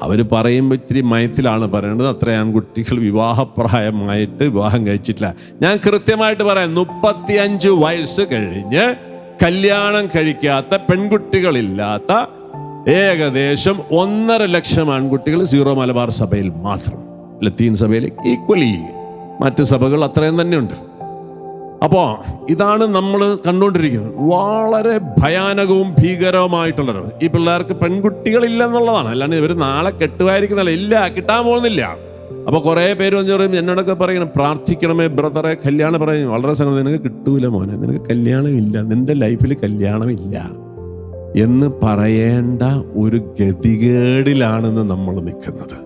അവർ പറയുമ്പോൾ ഇത്തിരി മയത്തിലാണ് പറയേണ്ടത് അത്ര ആൺകുട്ടികൾ വിവാഹപ്രായമായിട്ട് വിവാഹം കഴിച്ചിട്ടില്ല. ഞാൻ കൃത്യമായിട്ട് പറയാം മുപ്പത്തിയഞ്ച് വയസ്സ് കഴിഞ്ഞ് കല്യാണം കഴിക്കാത്ത പെൺകുട്ടികളില്ലാത്ത ഏകദേശം ഒന്നര ലക്ഷം ആൺകുട്ടികൾ സീറോ മലബാർ സഭയിൽ മാത്രം. ലത്തീൻ സഭയിൽ ഈക്വലി മറ്റ് സഭകൾ അത്രയും തന്നെയുണ്ട്. അപ്പോൾ ഇതാണ് നമ്മൾ കണ്ടുകൊണ്ടിരിക്കുന്നത്. വളരെ ഭയാനകവും ഭീകരവുമായിട്ടുള്ളത് ഈ പിള്ളേർക്ക് പെൺകുട്ടികളില്ല എന്നുള്ളതാണ് അല്ലാണ്ട് ഇവർ നാളെ കെട്ടുമായിരിക്കുന്നല്ല ഇല്ല കിട്ടാൻ പോകുന്നില്ല. അപ്പോൾ കുറേ പേര് വന്ന് പറയും എന്നോടൊക്കെ പറയണം പ്രാർത്ഥിക്കണമേ ബ്രദറെ കല്യാണം പറയും. വളരെ സംഗതി നിനക്ക് കിട്ടൂല മോനെ നിനക്ക് കല്യാണമില്ല നിന്റെ ലൈഫിൽ കല്യാണമില്ല. എന്ന് പറയേണ്ട ഒരു ഗതികേടിലാണെന്ന് നമ്മൾ നിൽക്കുന്നത്.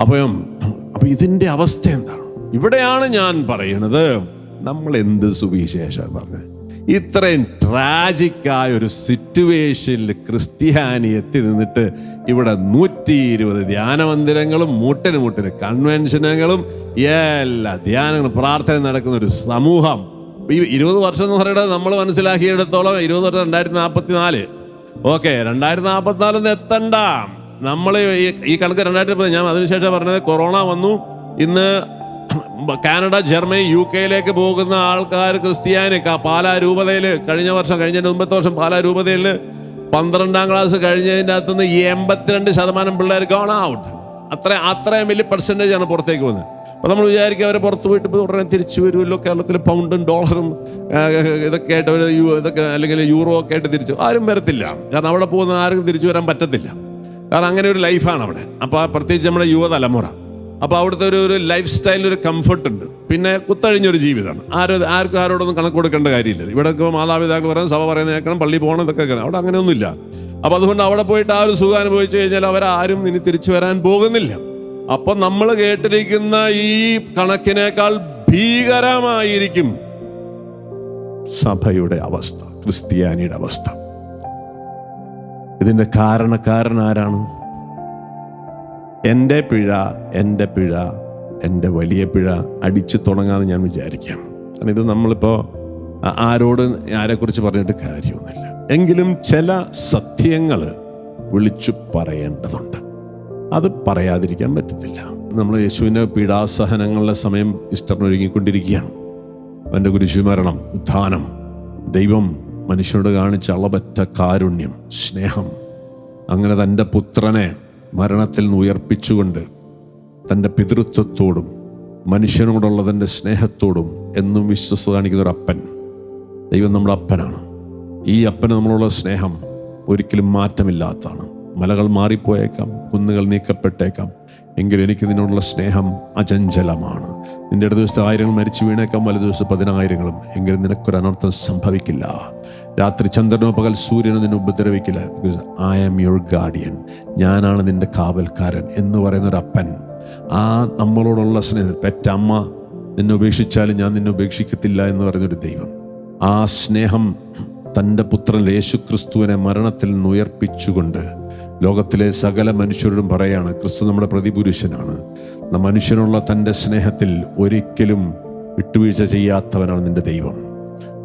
അപ്പം അപ്പൊ ഇതിന്റെ അവസ്ഥ എന്താണ്? ഇവിടെയാണ് ഞാൻ പറയുന്നത് നമ്മൾ എന്ത് സുവിശേഷം പറഞ്ഞത് ഇത്രയും ട്രാജിക്കായ ഒരു സിറ്റുവേഷനിൽ ക്രിസ്ത്യാനി എത്തി നിന്നിട്ട് ഇവിടെ നൂറ്റി ഇരുപത് ധ്യാന മന്ദിരങ്ങളും മൂട്ടിന് മൂട്ടിന് കൺവെൻഷനുകളും എല്ലാ ധ്യാനങ്ങളും പ്രാർത്ഥന നടക്കുന്ന ഒരു സമൂഹം ഈ ഇരുപത് വർഷം എന്ന് പറയുന്നത് നമ്മൾ മനസ്സിലാക്കിയെടുത്തോളം ഇരുപത് വർഷം രണ്ടായിരത്തി നാൽപ്പത്തി നാല് ഓക്കെ രണ്ടായിരത്തി നാൽപ്പത്തി നാലൊന്നും എത്തണ്ട. നമ്മൾ ഈ കണക്ക് രണ്ടായിരത്തി ഞാൻ അതിനുശേഷം പറഞ്ഞത് കൊറോണ വന്നു. ഇന്ന് കാനഡ ജർമ്മനി യു കെയിലേക്ക് പോകുന്ന ആൾക്കാർ ക്രിസ്ത്യാനി പാലാ രൂപതയിൽ കഴിഞ്ഞ വർഷം കഴിഞ്ഞ മുമ്പത്തെ വർഷം പാലാ രൂപതയിൽ പന്ത്രണ്ടാം ക്ലാസ് കഴിഞ്ഞതിന്റെ അകത്തുനിന്ന് എൺപത്തിരണ്ട് ശതമാനം പിള്ളേർ ഗോൺ ഔട്ട് അത്ര അത്രയും വലിയ പെർസെന്റേജ് ആണ് പുറത്തേക്ക് വന്നത്. അപ്പോൾ നമ്മൾ വിചാരിക്കുക അവരെ പുറത്ത് പോയിട്ട് ഇപ്പോൾ ഉടനെ തിരിച്ചു വരുമല്ലോ കേരളത്തിലെ പൗണ്ടും ഡോളറും ഇതൊക്കെ ആയിട്ട് അവർ ഇതൊക്കെ അല്ലെങ്കിൽ യൂറോ ഒക്കെ ആയിട്ട് തിരിച്ചു ആരും വരത്തില്ല. കാരണം അവിടെ പോകുന്ന ആരും തിരിച്ചു വരാൻ പറ്റത്തില്ല. കാരണം അങ്ങനെ ഒരു ലൈഫാണ് അവിടെ. അപ്പോൾ പ്രത്യേകിച്ച് നമ്മുടെ യുവതലമുറ അപ്പോൾ അവിടുത്തെ ഒരു ഒരു ലൈഫ് സ്റ്റൈലിൽ ഒരു കംഫർട്ട് ഉണ്ട്. പിന്നെ കുത്തഴിഞ്ഞൊരു ജീവിതമാണ്. ആരും ആർക്കും ആരോടൊന്നും കണക്ക് കൊടുക്കേണ്ട കാര്യമില്ല. ഇവിടെ ഇപ്പോൾ മാതാപിതാക്കൾ പറയുന്നത് സഭ പറയുന്നത് കേൾക്കണം പള്ളി പോകണം ഇതൊക്കെ കേൾക്കണം. അവിടെ അങ്ങനെയൊന്നുമില്ല. അപ്പോൾ അതുകൊണ്ട് അവിടെ പോയിട്ട് ആ ഒരു സുഖം അനുഭവിച്ചു കഴിഞ്ഞാൽ അവരാരും ഇനി തിരിച്ചു വരാൻ പോകുന്നില്ല. അപ്പൊ നമ്മൾ കേട്ടിരിക്കുന്ന ഈ കണക്കിനേക്കാൾ ഭീകരമായിരിക്കും സഭയുടെ അവസ്ഥ ക്രിസ്ത്യാനിയുടെ അവസ്ഥ. ഇതിന്റെ കാരണക്കാരൻ ആരാണ്? എന്റെ പിഴ എന്റെ പിഴ എന്റെ വലിയ പിഴ അടിച്ചു തുടങ്ങാമെന്ന് ഞാൻ വിചാരിക്കാം. കാരണം ഇത് നമ്മളിപ്പോൾ ആരോട് ആരെക്കുറിച്ച് പറഞ്ഞിട്ട് കാര്യമൊന്നുമില്ല. എങ്കിലും ചില സത്യങ്ങൾ വിളിച്ചു പറയേണ്ടതുണ്ട്. അത് പറയാതിരിക്കാൻ പറ്റത്തില്ല. നമ്മൾ യേശുവിന്റെ പീഡാസഹനങ്ങളുടെ സമയം ഇഷ്ടമൊരുങ്ങിക്കൊണ്ടിരിക്കുകയാണ് അവന്റെ കുരിശുമരണം ഉത്ഥാനം ദൈവം മനുഷ്യനോട് കാണിച്ച അളവറ്റ കാരുണ്യം സ്നേഹം അങ്ങനെ തന്റെ പുത്രനെ മരണത്തിൽ നിന്ന് ഉയർപ്പിച്ചുകൊണ്ട് തന്റെ പിതൃത്വത്തോടും മനുഷ്യനോടുള്ള തന്റെ സ്നേഹത്തോടും എന്നും വിശ്വസത കാണിക്കുന്ന ഒരു അപ്പൻ. ദൈവം നമ്മുടെ അപ്പനാണ്. ഈ അപ്പന് നമ്മളുള്ള സ്നേഹം ഒരിക്കലും മാറ്റമില്ലാത്തതാണ്. മലകൾ മാറിപ്പോയേക്കാം കുന്നുകൾ നീക്കപ്പെട്ടേക്കാം. എങ്കിലും എനിക്ക് നിന്നോടുള്ള സ്നേഹം അചഞ്ചലമാണ്. നിന്റെ ഇടത് ദിവസത്തെ ആയിരങ്ങൾ മരിച്ചു വീണേക്കാം വല ദിവസം പതിനായിരങ്ങളും. എങ്കിലും നിനക്കൊരു അനർത്ഥം സംഭവിക്കില്ല. രാത്രി ചന്ദ്രനോ പകൽ സൂര്യനോ നിന്നെ ഉപദ്രവിക്കില്ല. Because I am your guardian ഞാനാണ് നിന്റെ കാവൽക്കാരൻ എന്ന് പറയുന്ന ഒരു അപ്പൻ. ആ നമ്മളോടുള്ള സ്നേഹം. പെറ്റ അമ്മ നിന്നെ ഉപേക്ഷിച്ചാലും ഞാൻ നിന്നെ ഉപേക്ഷിക്കത്തില്ല എന്ന് പറയുന്നൊരു ദൈവം. ആ സ്നേഹം തന്റെ പുത്രൻ യേശു ക്രിസ്തുവിനെ മരണത്തിൽ നിന്ന് ഉയർപ്പിച്ചുകൊണ്ട് ലോകത്തിലെ സകല മനുഷ്യരോടും പറയാണ് ക്രിസ്തു നമ്മുടെ പ്രതിപുരുഷനാണ്. മനുഷ്യനുള്ള തന്റെ സ്നേഹത്തിൽ ഒരിക്കലും വിട്ടുവീഴ്ച ചെയ്യാത്തവനാണ് നിന്റെ ദൈവം.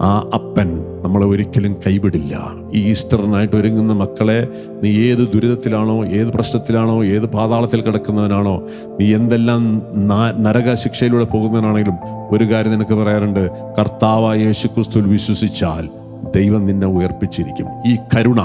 ആ അപ്പൻ നമ്മളെ ഒരിക്കലും കൈവിടില്ല. ഈ ഈസ്റ്ററിനായിട്ട് ഒരുങ്ങുന്ന മക്കളെ നീ ഏത് ദുരിതത്തിലാണോ ഏത് പ്രശ്നത്തിലാണോ ഏത് പാതാളത്തിൽ കിടക്കുന്നവനാണോ നീ എന്തെല്ലാം നരക ശിക്ഷയിലൂടെ പോകുന്നവനാണെങ്കിലും ഒരു കാര്യം നിനക്ക് പറയാറുണ്ട്. കർത്താവായ യേശുക്രിസ്തുവിൽ വിശ്വസിച്ചാൽ ദൈവം നിന്നെ ഉയർപ്പിച്ചിരിക്കും. ഈ കരുണ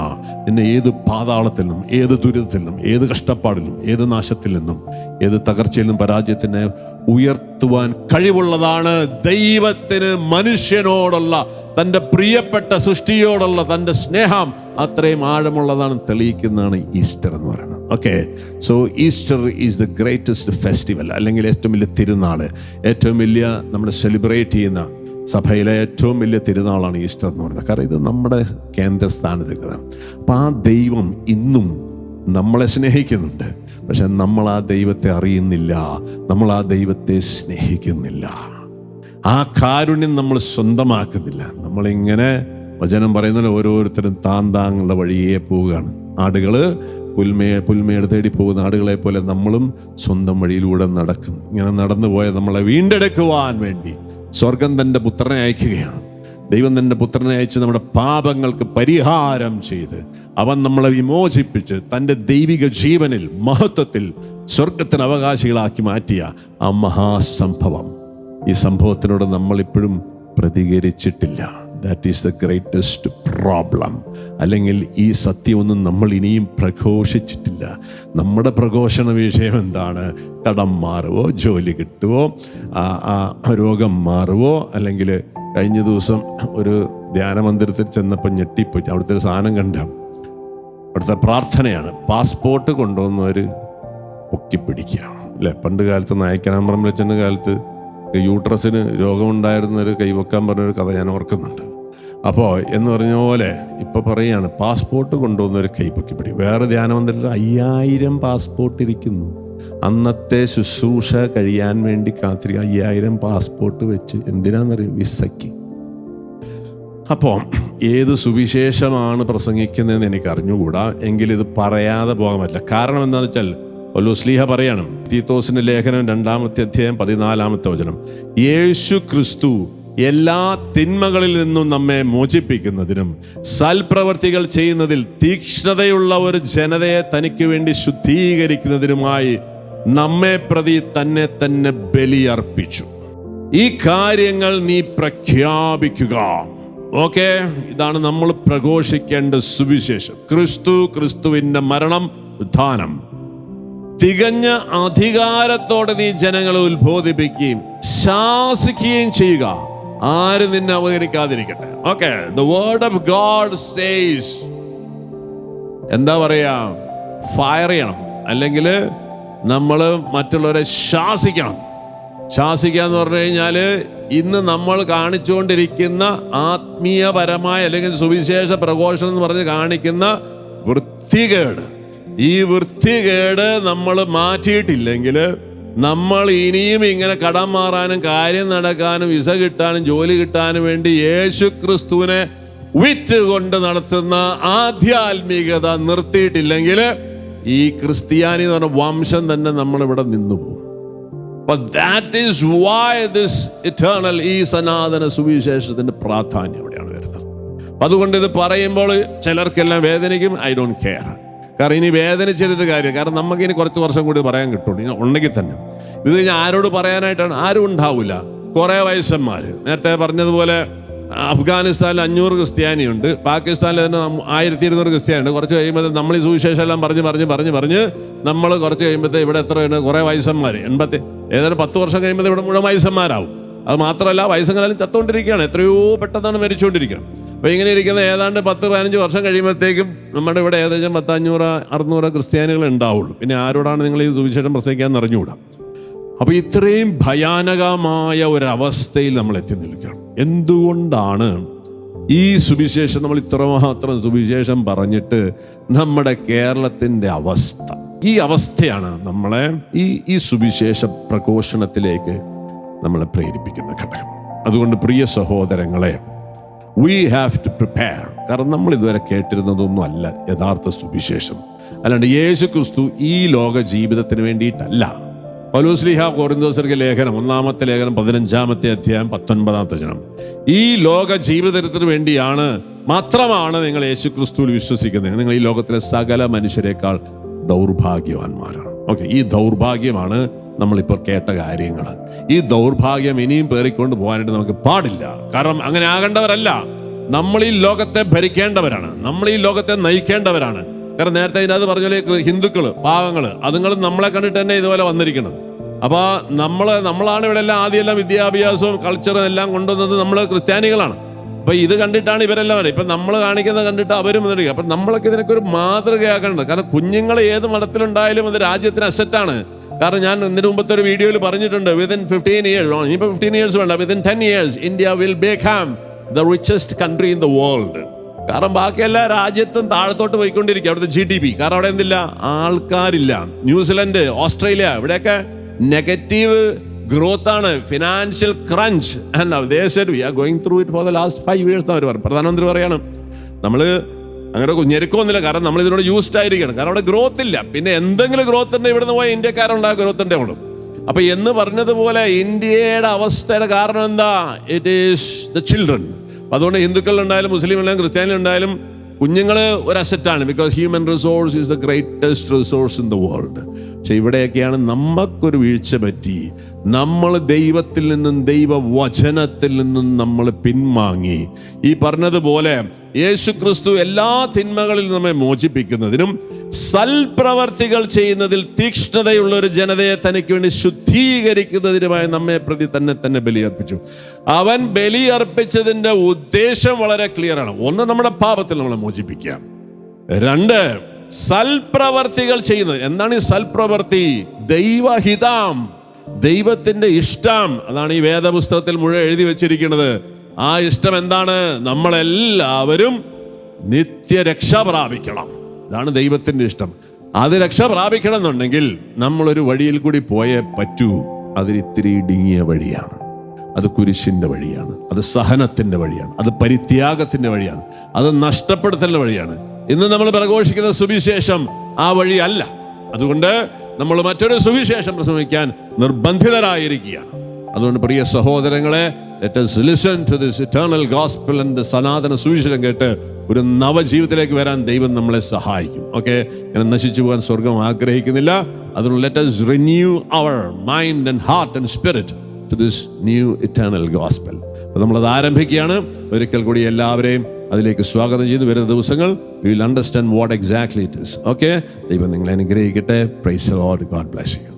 നിന്നെ ഏത് പാതാളത്തിൽ നിന്നും ഏത് ദുരിതത്തിൽ നിന്നും ഏത് കഷ്ടപ്പാടിൽ നിന്നും ഏത് നാശത്തിൽ നിന്നും ഏത് തകർച്ചയിൽ നിന്നും പരാജയത്തിനെ ഉയർത്തുവാൻ കഴിവുള്ളതാണ് ദൈവത്തിന് മനുഷ്യനോടുള്ള തന്റെ പ്രിയപ്പെട്ട സൃഷ്ടിയോടുള്ള തന്റെ സ്നേഹം. അത്രയും ആഴമുള്ളതാണ് തെളിയിക്കുന്നതാണ് ഈസ്റ്റർ എന്ന് പറയുന്നത്. Okay so Easter is the greatest festival അല്ലെങ്കിൽ ഏറ്റവും വലിയ തിരുനാൾ ഏറ്റവും വലിയ നമ്മൾ സെലിബ്രേറ്റ് ചെയ്യുന്ന സഭയിലെ ഏറ്റവും വലിയ തിരുനാളാണ് ഈസ്റ്റർ എന്ന് പറയുന്നത്. കാരണം ഇത് നമ്മുടെ കേന്ദ്രസ്ഥാനത്ത് നിൽക്കുന്നത് അപ്പം ആ ദൈവം ഇന്നും നമ്മളെ സ്നേഹിക്കുന്നുണ്ട്. പക്ഷെ നമ്മൾ ആ ദൈവത്തെ അറിയുന്നില്ല. നമ്മൾ ആ ദൈവത്തെ സ്നേഹിക്കുന്നില്ല. ആ കാരുണ്യം നമ്മൾ സ്വന്തമാക്കുന്നില്ല. നമ്മളിങ്ങനെ വചനം പറയുന്നത് ഓരോരുത്തരും താൻ താങ്കളുടെ വഴിയെ പോവുകയാണ്. ആടുകൾ പുൽമേ പുൽമേട് തേടി പോകുന്ന ആടുകളെ പോലെ നമ്മളും സ്വന്തം വഴിയിലൂടെ നടക്കും ഇങ്ങനെ നടന്നു പോയ നമ്മളെ വീണ്ടെടുക്കുവാൻ വേണ്ടി സ്വർഗം തന്റെ പുത്രനെ അയക്കുകയാണ്. ദൈവം തന്റെ പുത്രനെ അയച്ച് നമ്മുടെ പാപങ്ങൾക്ക് പരിഹാരം ചെയ്ത് അവൻ നമ്മളെ വിമോചിപ്പിച്ച് തന്റെ ദൈവിക ജീവനിൽ മഹത്വത്തിൽ സ്വർഗത്തിന് അവകാശികളാക്കി മാറ്റിയ ആ മഹാസംഭവം. ഈ സംഭവത്തിനോട് നമ്മളിപ്പോഴും പ്രതികരിച്ചിട്ടില്ല. That is the greatest problem അല്ലെങ്കിൽ ഈ സത്യമൊന്നും നമ്മൾ ഇനിയും പ്രഘോഷിച്ചിട്ടില്ല. നമ്മുടെ പ്രഘോഷണ വിഷയം എന്താണ്? കടം മാറുവോ? ജോലി കിട്ടുവോ? രോഗം മാറുവോ? അല്ലെങ്കിൽ കഴിഞ്ഞ ദിവസം ഒരു ധ്യാന മന്ദിരത്തിൽ ചെന്നപ്പോൾ ഞെട്ടിപ്പോയി. അവിടുത്തെ ഒരു സാധനം കണ്ട. അവിടുത്തെ പ്രാർത്ഥനയാണ്. പാസ്പോർട്ട് കൊണ്ടുവന്നവർ പൊക്കിപ്പിടിക്കുക. അല്ലേ? പണ്ട് കാലത്ത് നായക്കനാമ്പറം വെച്ചന്റെ കാലത്ത് യൂട്രസിന് രോഗമുണ്ടായിരുന്നൊരു കൈവക്കാൻ പറഞ്ഞൊരു കഥ ഞാൻ ഓർക്കുന്നുണ്ട്. അപ്പോൾ എന്ന് പറഞ്ഞ പോലെ ഇപ്പോൾ പറയുകയാണ് പാസ്പോർട്ട് കൊണ്ടുവന്നൊരു കൈപ്പൊക്കി പിടി വേറെ ധ്യാനമന്ദിരത്തിൽ അയ്യായിരം പാസ്പോർട്ട് ഇരിക്കുന്നു. അന്നത്തെ ശുശ്രൂഷ കഴിയാൻ വേണ്ടി കാത്തിരിക്കുക അയ്യായിരം പാസ്പോർട്ട് വെച്ച് എന്തിനാണെന്നറിയോ വിസയ്ക്ക്. അപ്പോൾ ഏത് സുവിശേഷമാണ് പ്രസംഗിക്കുന്നതെന്ന് എനിക്ക് അറിഞ്ഞുകൂടാ എങ്കിൽ ഇത് പറയാതെ പോകാൻ പറ്റില്ല കാരണം എന്താണെന്ന് വെച്ചാൽ ഒല്ലോ സ്ലീഹ പറയണം തീത്തോസിന്റെ ലേഖനം രണ്ടാമത്തെ അധ്യായം പതിനാലാമത്തെ വചനം. യേശു ക്രിസ്തു എല്ലാ തിന്മകളിൽ നിന്നും നമ്മെ മോചിപ്പിക്കുന്നതിനും സൽപ്രവർത്തികൾ ചെയ്യുന്നതിൽ തീക്ഷ്ണതയുള്ള ഒരു ജനതയെ തനിക്ക് വേണ്ടി ശുദ്ധീകരിക്കുന്നതിനുമായി നമ്മെ പ്രതി തന്നെ തന്നെ ബലിയർപ്പിച്ചു. ഈ കാര്യങ്ങൾ നീ പ്രഖ്യാപിക്കുക. ഓക്കെ? ഇതാണ് നമ്മൾ പ്രഘോഷിക്കേണ്ട സുവിശേഷം. ക്രിസ്തു ക്രിസ്തുവിന്റെ മരണം ഉത്ഥാനം. തികഞ്ഞ അധികാരത്തോടെ നീ ജനങ്ങളെ ഉത്ബോധിപ്പിക്കുകയും ശാസിക്കുകയും ചെയ്യുക. ആരും നിന്നെ അവഗണിക്കാതിരിക്കട്ടെ okay the word of God says എന്താ പറയാ? ഫയർ ചെയ്യണം. അല്ലെങ്കിൽ നമ്മൾ മറ്റുള്ളവരെ ശാസിക്കണം. ശാസിക്കുക എന്ന് പറഞ്ഞു കഴിഞ്ഞാൽ ഇന്ന് നമ്മൾ കാണിച്ചുകൊണ്ടിരിക്കുന്ന ആത്മീയപരമായ അല്ലെങ്കിൽ സുവിശേഷ പ്രഘോഷണം എന്ന് പറഞ്ഞ് കാണിക്കുന്ന വൃത്തികേട്. ഈ വൃത്തികേട് നമ്മൾ മാറ്റിയിട്ടില്ലെങ്കിൽ നമ്മൾ ഇനിയും ഇങ്ങനെ കടം മാറാനും കാര്യം നടക്കാനും വിസ കിട്ടാനും ജോലി കിട്ടാനും വേണ്ടി യേശു ക്രിസ്തുവിനെ വിറ്റ് കൊണ്ട് നടത്തുന്ന ആധ്യാത്മികത നിർത്തിയിട്ടില്ലെങ്കിൽ ഈ ക്രിസ്ത്യാനി എന്ന് പറഞ്ഞ വംശം തന്നെ നമ്മളിവിടെ this eternal ഈ സനാതന സുവിശേഷത്തിന്റെ പ്രാധാന്യം അവിടെയാണ് വരുന്നത്. അതുകൊണ്ട് ഇത് പറയുമ്പോൾ ചിലർക്കെല്ലാം വേദനിക്കും. ഐ ഡോണ്ട് കെയർ കാരണം ഇനി വേദനിച്ചിട്ട് കാര്യം. കാരണം നമുക്ക് ഇനി കുറച്ച് വർഷം കൂടി പറയാൻ കിട്ടുള്ളൂ. ഉണ്ടെങ്കിൽ തന്നെ. ഇത് കഴിഞ്ഞാൽ ആരോട് പറയാനായിട്ടാണ്? ആരും ഉണ്ടാവില്ല കുറേ വയസ്സന്മാർ നേരത്തെ പറഞ്ഞതുപോലെ അഫ്ഗാനിസ്ഥാനിൽ അഞ്ഞൂറ് ക്രിസ്ത്യാനിയുണ്ട്. പാകിസ്ഥാനിൽ തന്നെ ആയിരത്തി ഇരുന്നൂറ് ക്രിസ്ത്യാനിയുണ്ട്. കുറച്ച് കഴിയുമ്പോൾ നമ്മൾ ഈ സുവിശേഷം എല്ലാം പറഞ്ഞ് പറഞ്ഞ് പറഞ്ഞ് പറഞ്ഞ് നമ്മൾ കുറച്ച് കഴിയുമ്പോഴത്തെ ഇവിടെ എത്രയാണ് കുറേ വയസ്സന്മാർ എൺപത്തി ഏതായാലും പത്ത് വർഷം കഴിയുമ്പോൾ ഇവിടെ മുഴുവൻ വയസ്സന്മാരാവും. അത് മാത്രമല്ല വയസ്സെങ്കിലും ചത്തുകൊണ്ടിരിക്കുകയാണ് എത്രയോ പെട്ടെന്നാണ് മരിച്ചുകൊണ്ടിരിക്കുകയാണ്. അപ്പോൾ ഇങ്ങനെ ഇരിക്കുന്ന ഏതാണ്ട് പത്ത് പതിനഞ്ച് വർഷം കഴിയുമ്പോഴത്തേക്കും നമ്മുടെ ഇവിടെ ഏകദേശം പത്തഞ്ഞൂറ് അറുന്നൂറ് ക്രിസ്ത്യാനികൾ ഉണ്ടാവുള്ളൂ. പിന്നെ ആരോടാണ് നിങ്ങൾ ഈ സുവിശേഷം പ്രസംഗിക്കാൻ അറിഞ്ഞുകൂടാ? അപ്പൊ ഇത്രയും ഭയാനകമായ ഒരവസ്ഥയിൽ നമ്മൾ എത്തി നിൽക്കണം എന്തുകൊണ്ടാണ് ഈ സുവിശേഷം നമ്മൾ ഇത്രമാത്രം സുവിശേഷം പറഞ്ഞിട്ട് നമ്മുടെ കേരളത്തിന്റെ അവസ്ഥ? ഈ അവസ്ഥയാണ് നമ്മളെ ഈ ഈ സുവിശേഷ പ്രഘോഷണത്തിലേക്ക് നമ്മളെ പ്രേരിപ്പിക്കുന്ന ഘടകം. അതുകൊണ്ട് പ്രിയ സഹോദരങ്ങളെ വി ഹാവ് ടു പ്രിപ്പയർ കാരണം നമ്മൾ ഇതുവരെ കേട്ടിരുന്നതൊന്നും അല്ല യഥാർത്ഥ സുവിശേഷം. അല്ലാണ്ട് യേശു ക്രിസ്തു ഈ ലോക ജീവിതത്തിന് വേണ്ടിയിട്ടല്ല. പൗലോസ്ലിഹ കോറിന്തോസർക്ക് ലേഖനം ഒന്നാമത്തെ ലേഖനം പതിനഞ്ചാമത്തെ അധ്യായം പത്തൊൻപതാമത്തെ ജനം ഈ ലോക ജീവിതത്തിന് വേണ്ടിയാണ് മാത്രമാണ് നിങ്ങൾ യേശു ക്രിസ്തുവിൽ വിശ്വസിക്കുന്നത്. നിങ്ങൾ ഈ ലോകത്തിലെ സകല മനുഷ്യരെക്കാൾ ദൗർഭാഗ്യവാന്മാരാണ്. ഓക്കെ ഈ ദൗർഭാഗ്യമാണ് നമ്മളിപ്പോൾ കേട്ട കാര്യങ്ങൾ ഈ ദൗർഭാഗ്യം ഇനിയും പേറിക്കൊണ്ട് പോകാനായിട്ട് നമുക്ക് പാടില്ല. കാരണം അങ്ങനെ ആകേണ്ടവരല്ല. നമ്മൾ ഈ ലോകത്തെ ഭരിക്കേണ്ടവരാണ്. നമ്മൾ ഈ ലോകത്തെ നയിക്കേണ്ടവരാണ്. കാരണം നേരത്തെ ഇതിനകത്ത് പറഞ്ഞ ഹിന്ദുക്കൾ പാവങ്ങൾ അതുങ്ങളും നമ്മളെ കണ്ടിട്ട് തന്നെ ഇതുപോലെ വന്നിരിക്കുന്നത്. അപ്പോൾ നമ്മൾ നമ്മളാണ് ഇവിടെ എല്ലാം ആദ്യമെല്ലാം വിദ്യാഭ്യാസവും കൾച്ചറും എല്ലാം കൊണ്ടുവന്നത് നമ്മൾ ക്രിസ്ത്യാനികളാണ്. അപ്പോൾ ഇത് കണ്ടിട്ടാണ് ഇവരെല്ലാം വരെ ഇപ്പൊ നമ്മൾ കാണിക്കുന്നത് കണ്ടിട്ട് അവരും വന്നിരിക്കുക അപ്പൊ നമ്മളൊക്കെ ഇതിനൊക്കെ ഒരു മാതൃകയാക്കേണ്ടത് കാരണം കുഞ്ഞുങ്ങൾ ഏത് മതത്തിലുണ്ടായാലും അത് രാജ്യത്തിന് അസറ്റാണ് കാരണം ഞാൻ ഇതിനു മുമ്പത്തെ ഒരു വീഡിയോയിൽ പറഞ്ഞിട്ടുണ്ട് വിതിൻ ഫിഫ്റ്റീൻ ഇയേഴ്സ് ഇനിയിപ്പോൾ ഫിഫ്റ്റീൻ ഇയേഴ്സ് വേണ്ട. Within ten years India will become the richest country in the world കാരണം ബാക്കി എല്ലാ രാജ്യത്തും താഴത്തോട്ട് പോയിക്കൊണ്ടിരിക്കുക അവിടുത്തെ ജി ഡി പി കാരണം അവിടെ എന്തില്ല? ആൾക്കാരില്ല. ന്യൂസിലൻഡ് ഓസ്ട്രേലിയ ഇവിടെയൊക്കെ നെഗറ്റീവ് ഗ്രോത്ത് ആണ്. Financial crunch we are going through it for the last five years അവർ പറയും പ്രധാനമന്ത്രി പറയാണ് നമ്മൾ അങ്ങനെ ഞെരുക്കമൊന്നുമില്ല കാരണം നമ്മൾ ഇതിനോട് യൂസ്ഡ് ആയിരിക്കണം. കാരണം അവിടെ ഗ്രോത്ത് ഇല്ല. പിന്നെ എന്തെങ്കിലും ഗ്രോത്ത് ഉണ്ടെങ്കിൽ ഇവിടുന്ന് പോയാൽ ഇന്ത്യക്കാരുണ്ടാ ഗ്രോത്ത് ഉണ്ടേ ഉള്ളൂ അപ്പൊ എന്ന് പറഞ്ഞതുപോലെ ഇന്ത്യയുടെ അവസ്ഥയുടെ കാരണം എന്താ? ഇറ്റ് ഈസ് ദ ചിൽഡ്രൻ അതുകൊണ്ട് ഹിന്ദുക്കളുണ്ടായാലും മുസ്ലിം ഉണ്ടായാലും ക്രിസ്ത്യാനി ഉണ്ടായാലും കുഞ്ഞുങ്ങൾ ഒരു അസറ്റാണ് because human resource is the greatest resource in the world പക്ഷെ ഇവിടെയൊക്കെയാണ് നമുക്കൊരു വീഴ്ച പറ്റി. നമ്മൾ ദൈവത്തിൽ നിന്നും ദൈവവചനത്തിൽ നിന്നും നമ്മൾ പിൻവാങ്ങി. ഈ പറഞ്ഞതുപോലെ യേശു ക്രിസ്തു എല്ലാ തിന്മകളിൽ നമ്മെ മോചിപ്പിക്കുന്നതിനും സൽപ്രവർത്തികൾ ചെയ്യുന്നതിൽ തീക്ഷ്ണതയുള്ള ഒരു ജനതയെ തനിക്ക് വേണ്ടി ശുദ്ധീകരിക്കുന്നതിനുമായി നമ്മെ പ്രതി തന്നെ തന്നെ ബലിയർപ്പിച്ചു. അവൻ ബലിയർപ്പിച്ചതിന്റെ ഉദ്ദേശം വളരെ ക്ലിയർ ആണ്. ഒന്ന് നമ്മുടെ പാപത്തിൽ നമ്മളെ മോചിപ്പിക്കുക. രണ്ട് സൽപ്രവർത്തികൾ ചെയ്യുന്നത്. എന്താണ് ഈ സൽപ്രവർത്തി? ദൈവഹിതം. ദൈവത്തിന്റെ ഇഷ്ടം. അതാണ് ഈ വേദപുസ്തകത്തിൽ മുഴുവൻ എഴുതി വെച്ചിരിക്കുന്നത്. ആ ഇഷ്ടം എന്താണ്? നമ്മളെല്ലാവരും നിത്യരക്ഷ പ്രാപിക്കണം. ഇതാണ് ദൈവത്തിന്റെ ഇഷ്ടം. അത് രക്ഷ പ്രാപിക്കണം എന്നുണ്ടെങ്കിൽ നമ്മളൊരു വഴിയിൽ കൂടി പോയേ പറ്റൂ. അതിരിത്തിരി ഇടുങ്ങിയ വഴിയാണ്. അത് കുരിശിന്റെ വഴിയാണ്. അത് സഹനത്തിന്റെ വഴിയാണ്. അത് പരിത്യാഗത്തിന്റെ വഴിയാണ്. അത് നഷ്ടപ്പെടുത്തലിന്റെ വഴിയാണ്. ഇന്ന് നമ്മൾ പ്രഘോഷിക്കുന്ന സുവിശേഷം ആ വഴിയല്ല. അതുകൊണ്ട് നമ്മൾ മറ്റൊരു സുവിശേഷം പ്രസംഗിക്കാൻ നിർബന്ധിതരായിരിക്കുകയാണ്. അതുകൊണ്ട് പ്രിയ സഹോദരങ്ങളെ സനാതന സുവിശേഷം കേട്ട് ഒരു നവജീവിതത്തിലേക്ക് വരാൻ ദൈവം നമ്മളെ സഹായിക്കും. ഓക്കെ ഇങ്ങനെ നശിച്ചു പോകാൻ സ്വർഗം ആഗ്രഹിക്കുന്നില്ല. അതുകൊണ്ട് let us renew our mind and heart and spirit to this new eternal gospel. അപ്പോൾ നമ്മളത് ആരംഭിക്കുകയാണ്. ഒരിക്കൽ കൂടി എല്ലാവരെയും അതിലേക്ക് സ്വാഗതം ചെയ്ത് വരുന്ന ദിവസങ്ങൾ we will understand what exactly it is okay ദൈവം നിങ്ങളെ അനുഗ്രഹിക്കട്ടെ. Praise God bless you